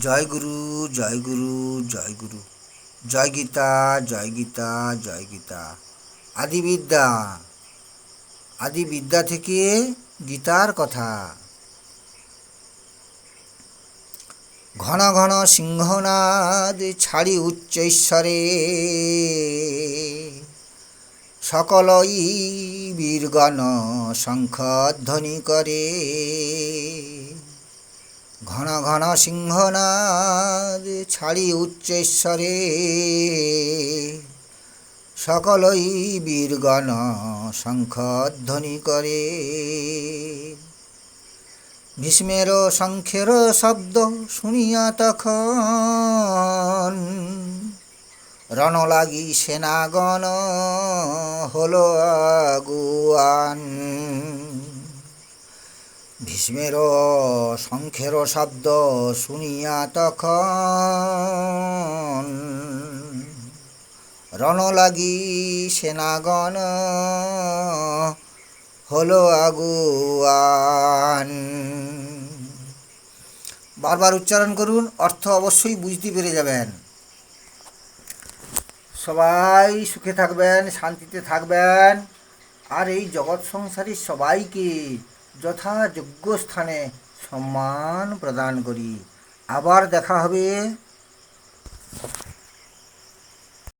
জয় গুরু জয় গুরু জয় গুরু। জয় গীতা জয় গীতা জয় গীতা। আদিবিদ্যা। আদি বিদ্যা থেকে গীতার কথা। ঘন ঘন সিংহনাদ ছাড়ি উচ্চৈশ্বরে সকলই বীরগণ শঙ্খধ্বনি করে। ঘন ঘন সিংহনাদ ছাড়ি উচ্চেশ্বরে। সকলই বীরগণ শঙ্খধ্বনি করে। ভীষ্মের শঙ্খের শব্দ শুনিয়া তখন রণ লাগি সেনাগণ হলো আগুয়ান। ভীষ্মের শঙ্খের শব্দ শুনিয়া তখন রণ লাগি সেনাগণ হলো আগুয়ান। বারবার উচ্চারণ করুন, অর্থ অবশ্যই বুঝতে পেরে যাবেন। সবাই সুখে থাকবেন, শান্তিতে থাকবেন। আর এই জগৎ সংসারের সবাইকে যথাযোগ্য স্থানে সম্মান প্রদান করি। আবার দেখা হবে।